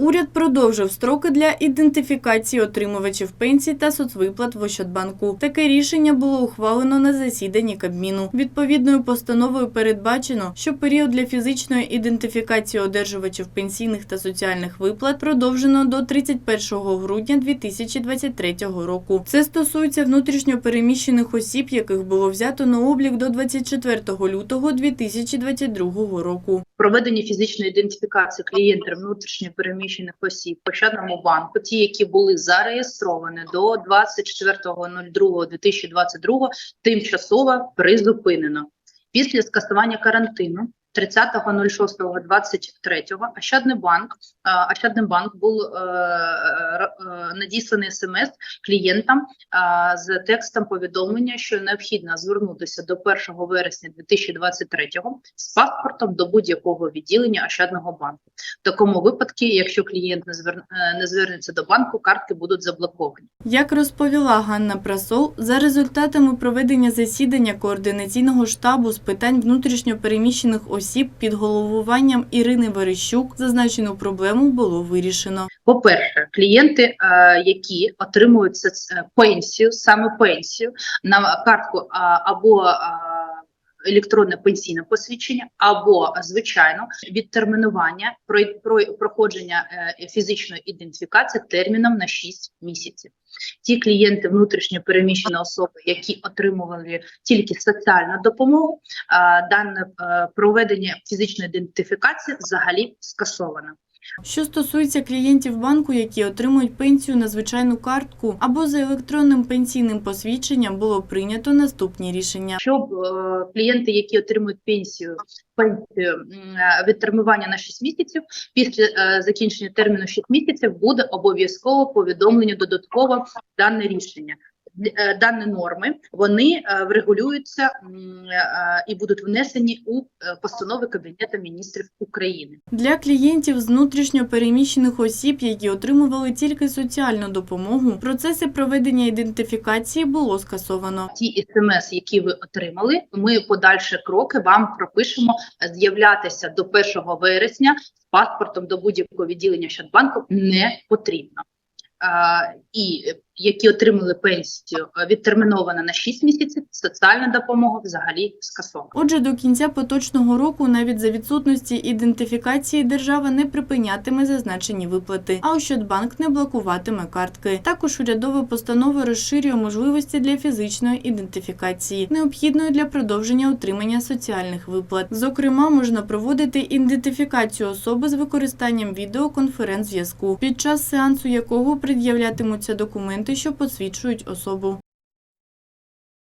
Уряд продовжив строки для ідентифікації отримувачів пенсій та соцвиплат в Ощадбанку. Таке рішення було ухвалено на засіданні Кабміну. Відповідною постановою передбачено, що період для фізичної ідентифікації одержувачів пенсійних та соціальних виплат продовжено до 31 грудня 2023 року. Це стосується внутрішньо переміщених осіб, яких було взято на облік до 24 лютого 2022 року. Проведення фізичної ідентифікації клієнтів внутрішньо переміщених осіб Пощадному банку, ті, які були зареєстровані до 24.02.2022, тимчасово призупинено. Після скасування карантину 30.06.23 Ощадний банк, е, Ощадний банк був е, е, надісланий смс клієнтам з текстом повідомлення, що необхідно звернутися до 1 вересня 2023 з паспортом до будь-якого відділення Ощадного банку. В такому випадку, якщо клієнт не звер... не звернеться до банку, картки будуть заблоковані. Як розповіла Ганна Прасол, за результатами проведення засідання координаційного штабу з питань внутрішньо переміщених осіб під головуванням Ірини Верещук зазначену проблему було вирішено. По-перше, клієнти, е, які отримують е, пенсію, саме пенсію на картку або електронне пенсійне посвідчення, або звичайно відтермінування про, про проходження е, фізичної ідентифікації терміном на 6 місяців. Ті клієнти внутрішньо переміщені особи, які отримували тільки соціальну допомогу, дане е, проведення фізичної ідентифікації взагалі скасовано. Що стосується клієнтів банку, які отримують пенсію на звичайну картку або за електронним пенсійним посвідченням, було прийнято наступні рішення. щоб е, клієнти, які отримують пенсію, пенсію е, на 6 місяців, після е, закінчення терміну 6 місяців буде обов'язково повідомлення додатково дане рішення. Е, Дані норми вони е, врегулюються е, і будуть внесені у постанови Кабінету міністрів України. Для клієнтів з внутрішньо переміщених осіб, які отримували тільки соціальну допомогу, процеси проведення ідентифікації було скасовано. ті смс, які ви отримали, ми подальші кроки вам пропишемо з'являтися до 1 вересня з паспортом до будь-якого відділення Щадбанку не потрібно. І які отримали пенсію е, відтерміновано на 6 місяців, соціальна допомога взагалі скасована. Отже, до кінця поточного року навіть за відсутності ідентифікації держава не припинятиме зазначені виплати, а Ощадбанк не блокуватиме картки. Також урядова постанова розширює можливості для фізичної ідентифікації, необхідної для продовження отримання соціальних виплат. Зокрема, можна проводити ідентифікацію особи з використанням відеоконференц-зв'язку, під час сеансу якого пред'являтимуться документи, що посвідчують особу.